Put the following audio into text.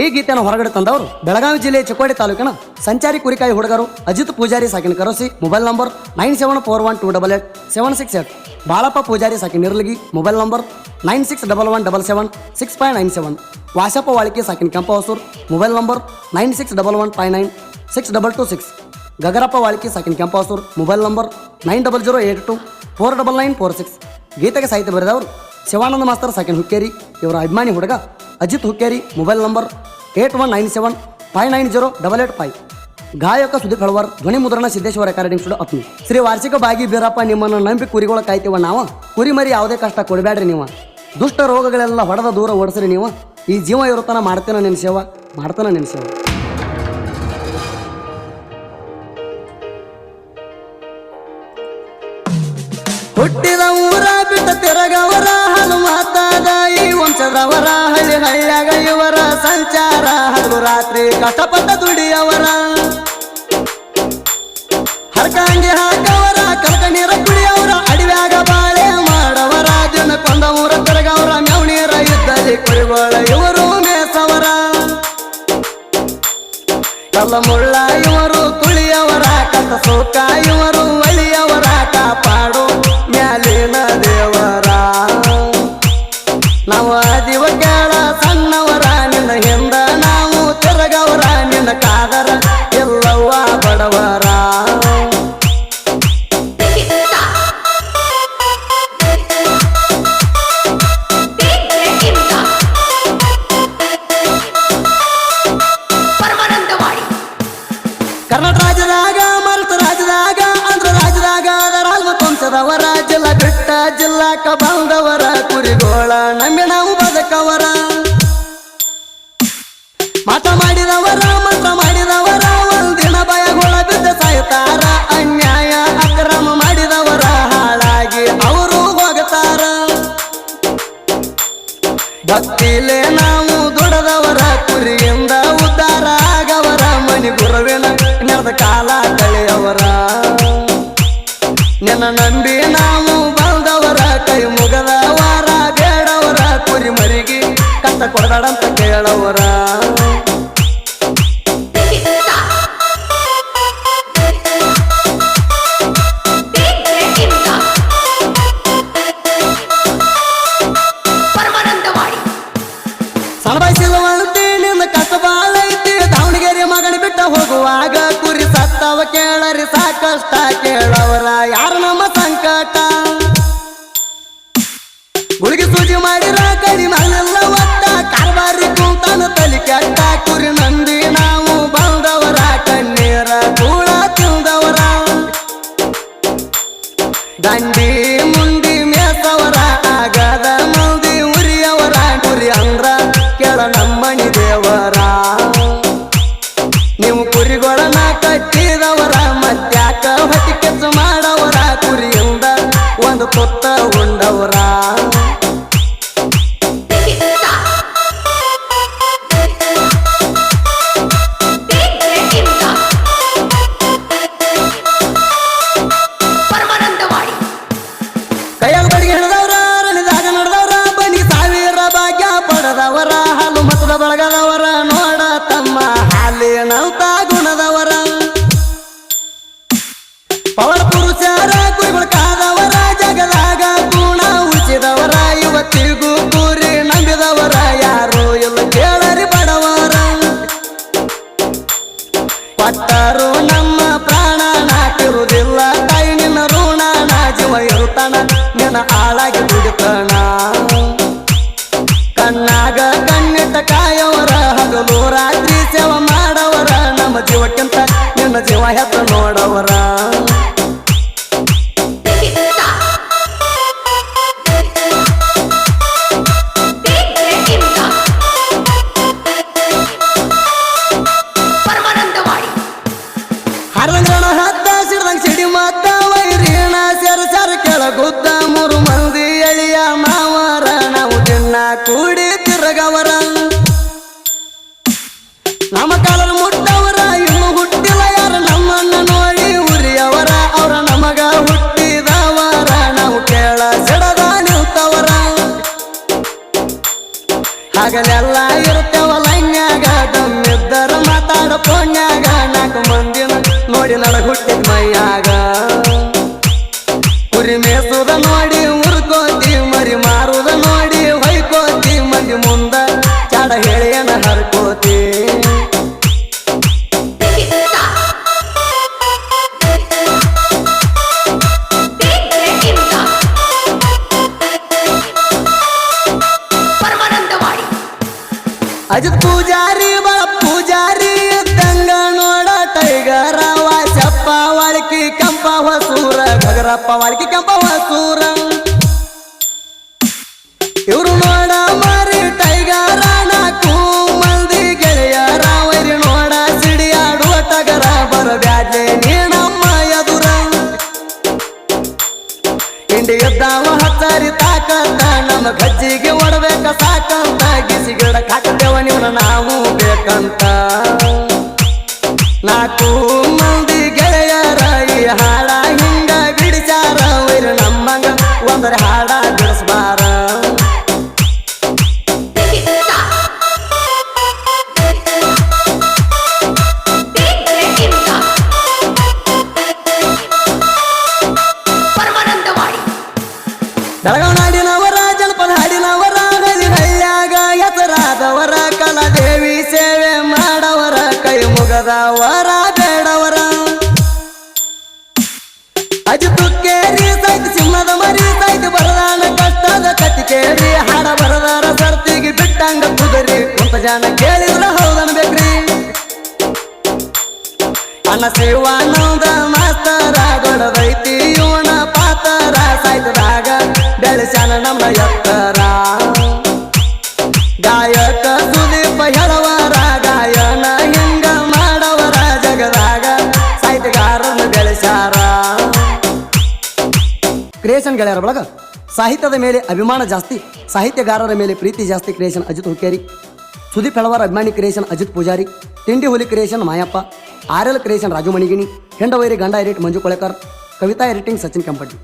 ಈ ಗೀತೆಯನ್ನು ಹೊರಗಡೆ ತಂದವರು ಬೆಳಗಾವಿ ಜಿಲ್ಲೆಯ ಚಿಕ್ಕೋಡಿ ತಾಲೂಕಿನ ಸಂಚಾರಿ ಕುರಿಕಾಯಿ ಹುಡುಗರು Ajit Pujari ಸಾಕಿನ Karosi, mobile number nine seven four one two double eight seven six eight. Balappa Pujari ಸಾಕಿನ Nirlagi mobile number nine six double one double seven six five nine seven. Vasappa Valike ಸಾಕಿನ Kempahasur, mobile number nine six double one five nine six double two six. Gagarappa Valike ಸಾಕಿನ Kempahasur, mobile number nine double zero eight two four double nine four six. ಗೀತೆಗೆ ಸಾಹಿತ್ಯ ಬರೆದವರು Shivananda master ಸಾಕಿನ Hukkeri, ಇವರ ಅಭಿಮಾನಿ ಹುಡುಗ Ajit Hukkeri, mobile number eight one nine seven five nine zero double eight five. ಗಾಯಕ ಸುದೀಪ್ ಹಳವರ್, ಧ್ವನಿ ಮುದ್ರಣ Siddeshwara recording studio Athni Shri ವಾರ್ಷಿಕ ಬಾಗಿ ಬೀರಪ್ಪ, ನಿಮ್ಮನ್ನು ನಂಬಿ ಕುರಿಗಳ ಕಾಯ್ತೀವ ನಾವು? ಕುರಿ ಮರಿ ಯಾವುದೇ ಕಷ್ಟ ಕೊಡಬೇಡ್ರಿ ನೀವು. ದುಷ್ಟ ರೋಗಗಳೆಲ್ಲ ಹೊಡೆದ ದೂರ ಓಡಿಸ್ರಿ ನೀವು. ಈ ಜೀವ ಇರುತ್ತಾನ ಮಾಡ್ತೇನೆ ನಿನ್ನ ಸೇವ, ಮಾಡ್ತಾನ ನಿನ್ನ ಸೇವ. ಹುಟ್ಟಿದ ಕಷ್ಟಪಟ್ಟ ದುಡಿಯವರ. ಹರಕಾಂಗಿ ಹಾಕವರ, ಕನಕ ನೀರ ಕುಡಿಯವರ, ಅಡಿವ್ಯಾಗ ಬಾಳೆ ಮಾಡವರ, ಜನ ಕೊಂದವರ, ತಿರಗವರ ಮೆವನೀರ ಇದ್ದಲ್ಲಿ ಕುರಿಗಳ ಇವರು ಮೇಸವರ ಕಲ್ಲ ಮುಳ್ಳ ಇವರು ತುಳಿಯವರ, ಕಸ ಸೋಕ ಇವರು ಒಳಿಯವರ ಕಾಪಾಡು ವಂಶದವರ ಜಿಲ್ಲಾ, ಬಿಟ್ಟ ಜಿಲ್ಲಾಕ ಬಂದವರ ಕುರಿಗೋಳ ನಂಬಿ ನಾವು ಬದುಕವರ. ಮಾತ ಮಾಡಿದವರ, ಮಂತ್ರ ಮಾಡಿದವರ, ಒಂದಿನ ಭಯಗೋಳ ಬಿದ್ದ ಸಾಯ್ತಾರ, ಅನ್ಯಾಯ, ಅಕ್ರಮ ಮಾಡಿದವರ ಹಾಳಾಗಿ ಅವರು ಹೋಗ್ತಾರ. ಭಕ್ತಿಲೇ ನಾವು ದುಡದವರ ಕುರಿಯಿಂದ ಉದ್ಧಾರ ಆಗವರ ಮನಿ ಗುರುವಿನ ಕಾಲ ಕಳೆಯವರ. ನಿನ್ನ ನಂಬಿ ನಾವು ಬಂದವರ ಕೈ ಮುಗದವರ ಬೇಡವರ ಕುರಿ ಮರಿಗೆ ಕಷ್ಟ ಕೊಡದಂತ ಕೇಳವರ. ಕಟ್ಟಿದವರ ಮತ್ತ್ಯಾಕ ಹೊಟ್ಟಿ ಕೆಚ್ಚು ಮಾಡವರ ಕುರಿಯಿಂದ ಒಂದು ತುತ್ತ ಉಂಡವರ. ಕೈಯಾಗ ಬಡಿಗೆ ಹಿಡಿದವ್ರ ರಣಿದಾಗ ನಡೆದವ್ರ ಬನಿ ಸಾವಿರ ಭಾಗ್ಯ ಪಡೆದವರ ಹಾಲು ಮತದ ಬಳಗದವರ ಜೀವಕ್ಕಿಂತ ನಿನ್ನ ಜೀವ ಹೆತ್ತ ನೋಡವರ. ಹಗಲೆಲ್ಲ ಇರ್ತೇವ ಲೈನ್ಯ ತಮ್ಮಿದ್ದರು ಮಾತಾಡ ಪೋಣ್ಯಾಗ ನಾಲ್ಕು ಮಂದಿನ ನೋಡಿ ನನಗ ಹುಟ್ಟಿದ ಮೈಯಾಗ. ಕುರಿ ಮೇಸುದ ನೋಡಿ ಅಜಿತ್ ಪೂಜಾರಿ ಬಾ ಪೂಜಾರಿ, ಇದ್ದಂಗ ನೋಡ ಟೈಗರ ಚಪ್ಪ ವಾಳಿಕಿ ಕಂಪ ಹೊಸೂರ, ಗಗರಪ್ಪ ವಾಳಿಕಿ ಕಂಪ ಹೊಸೂರ. ಇವ್ರು ನೋಡ ಮಾರಿ ಟೈಗರ ಕೂ ಮಂದಿ ಗೆಳೆಯರ, ವೈರಿ ನೋಡ ಸಿಡಿಯಾಡುವ ಟಗರ ಬರಬ್ಯಾಡ್ಲೆ ನೀನಮ್ಮ ಎದುರ. ಹಿಂಡಿ ಎದ್ದಾವ ಹತ್ತಾರಿ ತಾಕಂತ ನಮ್ಮ ಗಜ್ಜಿಗೆ ಹಾಕತೇವ ನಾವು ಬೇಕಂತ. ನಾಲ್ಕು ಮಂದಿ ಗೆಳೆಯರ ಈ ಹಾಡ ಹಿಂಗ ಬಿಡಿಸಾರ ವೈರ ನಮ್ಮಂಗ ಒಂದರ ಹಾಡ ಬಿಡಿಸ್ಬಾರ. ಪರಮಾನಂದವಾಡಿ ಕೈ ವರ ಬೇಡವರ. ಅಜಿತು ಕೇರಿ ಸೈತ್ ಸಿಂಹದ ಮರಿ ಸೈತ್ ಬರದಾನ ಕಷ್ಟದ ಕತ್ತಿ ಕೇರಿ ಹಾಡ ಬರದಾರ ಸರ್ತಿಗೆ ಬಿಟ್ಟಂಗ ಕುದರಿ. ಕುಂತ ಜನ ಕೇಳಿದ್ರ ಹೌದನ್ಬೇಕ್ರಿ ಅನ್ನ ಸೇವಾನಂದ ಮಾಸ್ತರ, ದೊಡ್ಡದೈತಿ ಇವನ ಪಾತರ. ಸಾಯ್ತದಾಗ ಬೆಳೆಸ್ಯಾನ ನಮ್ಮ ಎತ್ತರ. ಗಾಯಕ ಕ್ರಿಯೇಷನ್ ಗೆಳೆಯರ ಬಳಗ, ಸಾಹಿತ್ಯದ ಮೇಲೆ ಅಭಿಮಾನ ಜಾಸ್ತಿ, ಸಾಹಿತ್ಯಗಾರರ ಮೇಲೆ ಪ್ರೀತಿ ಜಾಸ್ತಿ ಕ್ರಿಯೇಷನ್ ಅಜಿತ್ ಹುಕ್ಕೇರಿ, ಸುದೀಪ್ ಹೆಳವರ ಅಭಿಮಾನಿ ಕ್ರಿಯೇಷನ್ ಅಜಿತ್ ಪೂಜಾರಿ, ತಿಂಡಿ ಹುಲಿ creation Mayappa R L creation Raju Manigini, ಹೆಂಡವೈರಿ ಗಂಡ ಎಡಿಟ್ ಮಂಜು ಕೊಳೆಕರ್, ಕವಿತಾ ಎಡಿಟಿಂಗ್ ಸಚಿನ್ ಕೆಂಪಟ್ಟಿ.